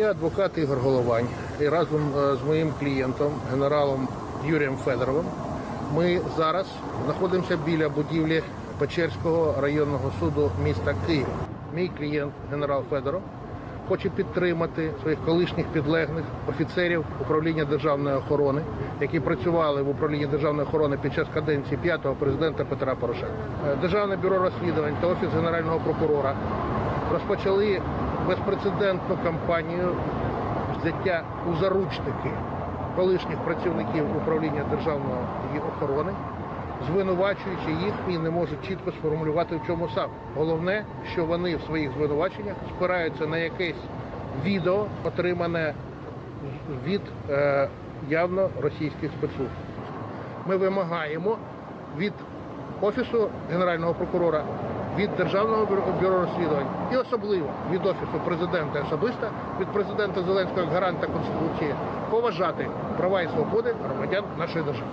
Я адвокат Ігор Головань і разом е, з моїм клієнтом, генералом Юрієм Федоровим, ми зараз знаходимося біля будівлі Печерського районного суду міста Києва. Мій клієнт, генерал Федоров, хоче підтримати своїх колишніх підлеглих офіцерів управління державної охорони, які працювали в управлінні державної охорони під час каденції п'ятого президента Петра Порошенка. Е, Державне бюро розслідувань та офіс генерального прокурора розпочали безпрецедентну кампанію взяття у заручники колишніх працівників управління державної охорони, звинувачуючи їх і не можуть чітко сформулювати в чому саме. Головне, що вони в своїх звинуваченнях спираються на якесь відео, отримане від е, явно російських спецслужб. Ми вимагаємо від офісу генерального прокурора, від державного бюро, розслідувань і особливо від офісу президента особисто, від президента Зеленського гаранта конституції поважати права і свободи громадян нашої держави.